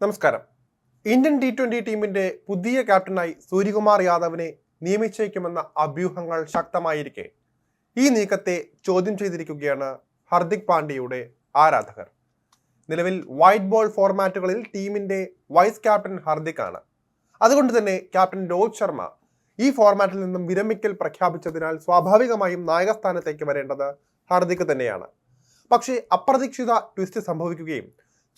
നമസ്കാരം. Indian T twenty ടീമിന്റെ പുതിയ ക്യാപ്റ്റനായി സൂര്യകുമാർ യാദവിനെ നിയമിച്ചേക്കുമെന്ന അഭ്യൂഹങ്ങൾ ശക്തമായിരിക്കെ. ഈ നീക്കത്തെ ചോദ്യം ചെയ്തിരിക്കുകയാണ് ഹർദിക് പാണ്ഡ്യയുടെ ആരാധകർ. നിലവിൽ വൈറ്റ് ബോൾ ഫോർമാറ്റുകളിൽ ടീമിന്റെ വൈസ് ക്യാപ്റ്റൻ ഹർദിക് ആണ് അതുകൊണ്ട് തന്നെ ക്യാപ്റ്റൻ രോഹിത് ശർമ്മ ഈ ഫോർമാറ്റിൽ നിന്നും വിരമിക്കൽ പ്രഖ്യാപിച്ചതിനാൽ സ്വാഭാവികമായും നായകസ്ഥാനത്തേക്ക് വരേണ്ടത് ഹർദിക് തന്നെയാണ്. പക്ഷേ അപ്രതീക്ഷിത ട്വിസ്റ്റ് സംഭവിക്കുകയും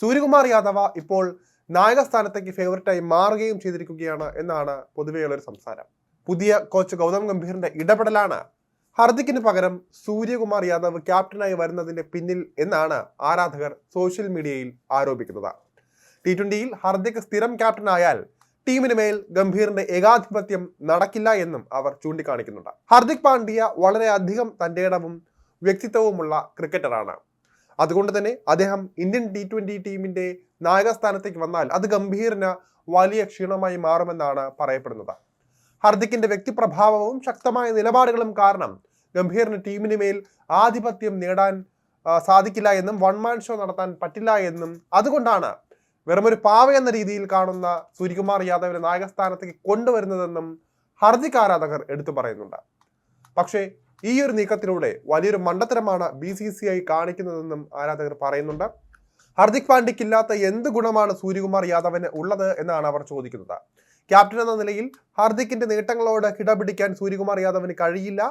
സൂര്യകുമാർ യാദവ ഇപ്പോൾ നായക സ്ഥാനത്തേക്ക് ഫേവററ്റായി മാറുകയും ചെയ്തിരിക്കുകയാണ് എന്നാണ് പൊതുവെയുള്ളൊരു സംസാരം. പുതിയ കോച്ച് ഗൗതം ഗംഭീറിന്റെ ഇടപെടലാണ്. ഹർദിക്കിന് പകരം സൂര്യകുമാർ യാദവ് ക്യാപ്റ്റനായി വരുന്നതിന്റെ പിന്നിൽ എന്നാണ് ആരാധകർ സോഷ്യൽ മീഡിയയിൽ ആരോപിക്കുന്നത്. ടി ട്വന്റിയിൽ ഹർദിക് സ്ഥിരം ക്യാപ്റ്റനായാൽ ടീമിന് മേൽ ഗംഭീറിന്റെ ഏകാധിപത്യം നടക്കില്ല എന്നും അവർ ചൂണ്ടിക്കാണിക്കുന്നുണ്ട്. ഹർദിക് പാണ്ഡ്യ വളരെയധികം തന്റെ ഇടവും വ്യക്തിത്വവുമുള്ള ക്രിക്കറ്ററാണ് അതുകൊണ്ട് തന്നെ അദ്ദേഹം ഇന്ത്യൻ ടി ടീമിന്റെ നായകസ്ഥാനത്തേക്ക് വന്നാൽ അത് ഗംഭീറിന് വലിയ ക്ഷീണമായി മാറുമെന്നാണ് പറയപ്പെടുന്നത്. ഹർദിക്കിന്റെ വ്യക്തിപ്രഭാവവും ശക്തമായ നിലപാടുകളും കാരണം ഗംഭീറിന് ടീമിന് മേൽ ആധിപത്യം നേടാൻ സാധിക്കില്ല എന്നും വൺമാൻ ഷോ നടത്താൻ പറ്റില്ല എന്നും അതുകൊണ്ടാണ് വെറുമൊരു പാവ എന്ന രീതിയിൽ കാണുന്ന സൂര്യകുമാർ യാദവിനെ നായകസ്ഥാനത്തേക്ക് കൊണ്ടുവരുന്നതെന്നും ഹർദിക് ആരാധകർ എടുത്തു പറയുന്നുണ്ട്. പക്ഷേ ഈ ഒരു നീക്കത്തിലൂടെ വലിയൊരു മണ്ടത്തരമാണ് ബി സി സി ഐ കാണിക്കുന്നതെന്നും ആരാധകർ പറയുന്നുണ്ട്. ഹർദിക് പാണ്ഡ്യക്കില്ലാത്ത എന്ത് ഗുണമാണ് സൂര്യകുമാർ യാദവിന് ഉള്ളത് എന്നാണ് അവർ ചോദിക്കുന്നത്. ക്യാപ്റ്റൻ എന്ന നിലയിൽ ഹർദിക്കിന്റെ നേട്ടങ്ങളോട് കിടപിടിക്കാൻ സൂര്യകുമാർ യാദവിന് കഴിയില്ല.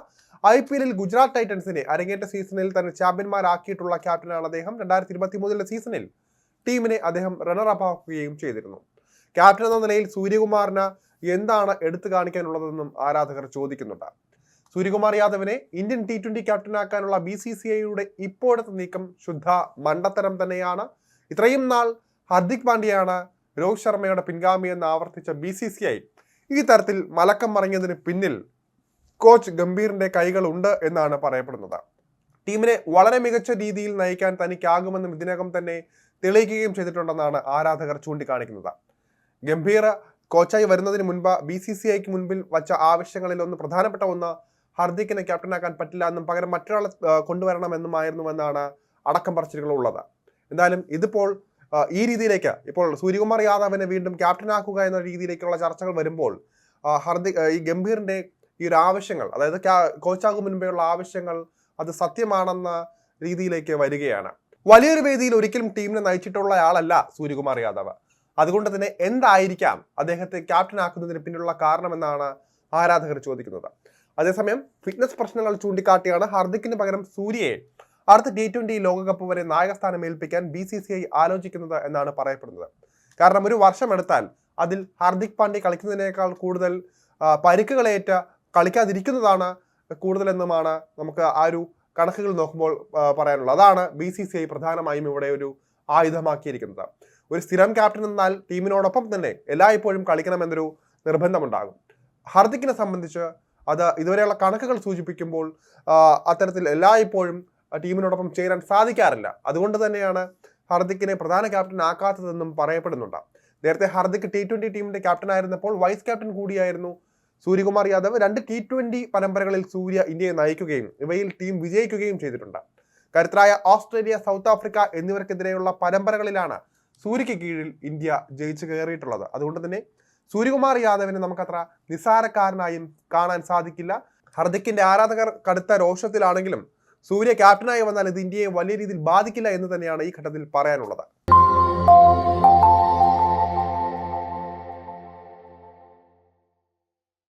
ഐ പി എല്ലിൽ ഗുജറാത്ത് ടൈറ്റൻസിനെ അരങ്ങേറ്റ സീസണിൽ തന്നെ ചാമ്പ്യന്മാരാക്കിയിട്ടുള്ള ക്യാപ്റ്റനാണ് അദ്ദേഹം. രണ്ടായിരത്തി ഇരുപത്തി മൂന്നിലെ സീസണിൽ ടീമിനെ അദ്ദേഹം റണ്ണർ അപ്പ് ആക്കുകയും ചെയ്തിരുന്നു. ക്യാപ്റ്റൻ എന്ന നിലയിൽ സൂര്യകുമാറിന് എന്താണ് എടുത്തു കാണിക്കാനുള്ളതെന്നും ആരാധകർ ചോദിക്കുന്നുണ്ട്. സൂര്യകുമാർ യാദവിനെ ഇന്ത്യൻ ടി ട്വന്റി ക്യാപ്റ്റനാക്കാനുള്ള ബി സി സി ഐയുടെ ഇപ്പോഴത്തെ നീക്കം ശുദ്ധ മണ്ടത്തരം തന്നെയാണ്. ഇത്രയും നാൾ ഹർദിക് പാണ്ഡ്യയാണ് രോഹിത് ശർമ്മയുടെ പിൻഗാമി എന്ന് ആവർത്തിച്ച ബി സി സി ഐ ഈ തരത്തിൽ മലക്കം മറിഞ്ഞതിന് പിന്നിൽ കോച്ച് ഗംഭീറിന്റെ കൈകളുണ്ട് എന്നാണ് പറയപ്പെടുന്നത്. ടീമിനെ വളരെ മികച്ച രീതിയിൽ നയിക്കാൻ തനിക്കാകുമെന്നും ഇതിനകം തന്നെ തെളിയിക്കുകയും ചെയ്തിട്ടുണ്ടെന്നാണ് ആരാധകർ ചൂണ്ടിക്കാണിക്കുന്നത്. ഗംഭീർ കോച്ചായി വരുന്നതിന് മുൻപ് ബി സി സി ഐക്ക് മുൻപിൽ വച്ച ആവശ്യങ്ങളിൽ ഒന്ന് പ്രധാനപ്പെട്ട ഒന്ന് ഹർദിക്കിനെ ക്യാപ്റ്റനാക്കാൻ പറ്റില്ല എന്നും പകരം മറ്റൊരാളെ എന്നാണ് അടക്കം പറച്ചിലുകളുള്ളത് എന്തായാലും ഇതിപ്പോൾ ഈ രീതിയിലേക്ക് ഇപ്പോൾ സൂര്യകുമാർ യാദവിനെ വീണ്ടും ക്യാപ്റ്റനാക്കുക എന്ന രീതിയിലേക്കുള്ള ചർച്ചകൾ വരുമ്പോൾ ഹർദിക് ഈ ഗംഭീറിന്റെ ഈ ഒരു ആവശ്യങ്ങൾ അതായത് കോച്ചാകും മുൻപേയുള്ള ആവശ്യങ്ങൾ അത് സത്യമാണെന്ന രീതിയിലേക്ക് വരികയാണ്. വലിയൊരു വേദിയിൽ ഒരിക്കലും ടീമിനെ നയിച്ചിട്ടുള്ള ആളല്ല സൂര്യകുമാർ യാദവ്. അതുകൊണ്ട് തന്നെ എന്തായിരിക്കാം അദ്ദേഹത്തെ ക്യാപ്റ്റൻ ആക്കുന്നതിന് പിന്നിലുള്ള കാരണമെന്നാണ് ആരാധകർ ചോദിക്കുന്നത്. അതേസമയം ഫിറ്റ്നസ് പ്രശ്നങ്ങൾ ചൂണ്ടിക്കാട്ടിയാണ് ഹാർദിക്കിന് പകരം സൂര്യയെ അടുത്ത ടി ട്വന്റി ലോകകപ്പ് വരെ നായകസ്ഥാനം ഏൽപ്പിക്കാൻ ബി സി സി ഐ ആലോചിക്കുന്നത് എന്നാണ് പറയപ്പെടുന്നത്. കാരണം ഒരു വർഷം എടുത്താൽ അതിൽ ഹാർദിക് പാണ്ഡ്യ കളിക്കുന്നതിനേക്കാൾ കൂടുതൽ പരിക്കുകളേറ്റ കളിക്കാതിരിക്കുന്നതാണ് കൂടുതലെന്നുമാണ് നമുക്ക് ആ ഒരു കണക്കുകൾ നോക്കുമ്പോൾ പറയാനുള്ളത്. അതാണ് ബി സി സി ഐ പ്രധാനമായും ഇവിടെ ഒരു ആയുധമാക്കിയിരിക്കുന്നത്. ഒരു സ്ഥിരം ക്യാപ്റ്റൻ എന്നാൽ ടീമിനോടൊപ്പം തന്നെ എല്ലായ്പ്പോഴും കളിക്കണമെന്നൊരു നിർബന്ധമുണ്ടാകും. ഹാർദിക്കിനെ സംബന്ധിച്ച് അത് ഇതുവരെയുള്ള കണക്കുകൾ സൂചിപ്പിക്കുമ്പോൾ അത്തരത്തിൽ എല്ലായ്പ്പോഴും ടീമിനോടൊപ്പം ചേരാൻ സാധിക്കാറില്ല. അതുകൊണ്ട് തന്നെയാണ് ഹർദിക്കിനെ പ്രധാന ക്യാപ്റ്റൻ ആക്കാത്തതെന്നും പറയപ്പെടുന്നുണ്ട്. നേരത്തെ ഹർദിക് ടി ടീമിന്റെ ക്യാപ്റ്റൻ ആയിരുന്നപ്പോൾ വൈസ് ക്യാപ്റ്റൻ കൂടിയായിരുന്നു സൂര്യകുമാർ യാദവ്. രണ്ട് ടി ട്വന്റി പരമ്പരകളിൽ സൂര്യ ഇന്ത്യയെ നയിക്കുകയും ഇവയിൽ ടീം വിജയിക്കുകയും ചെയ്തിട്ടുണ്ട്. കരുത്തരായ ഓസ്ട്രേലിയ സൗത്ത് ആഫ്രിക്ക എന്നിവർക്കെതിരെയുള്ള പരമ്പരകളിലാണ് സൂര്യയ്ക്ക് കീഴിൽ ഇന്ത്യ ജയിച്ചു കയറിയിട്ടുള്ളത്. അതുകൊണ്ട് തന്നെ സൂര്യകുമാർ യാദവിനെ നമുക്കത്ര നിസ്സാരക്കാരനായും കാണാൻ സാധിക്കില്ല. ഹർദിക്കിന്റെ ആരാധകർ കടുത്ത രോഷത്തിലാണെങ്കിലും സൂര്യ ക്യാപ്റ്റനായി വന്നാൽ ഇത് ഇന്ത്യയെ വലിയ രീതിയിൽ ബാധിക്കില്ല എന്ന് തന്നെയാണ് ഈ ഘട്ടത്തിൽ പറയാനുള്ളത്.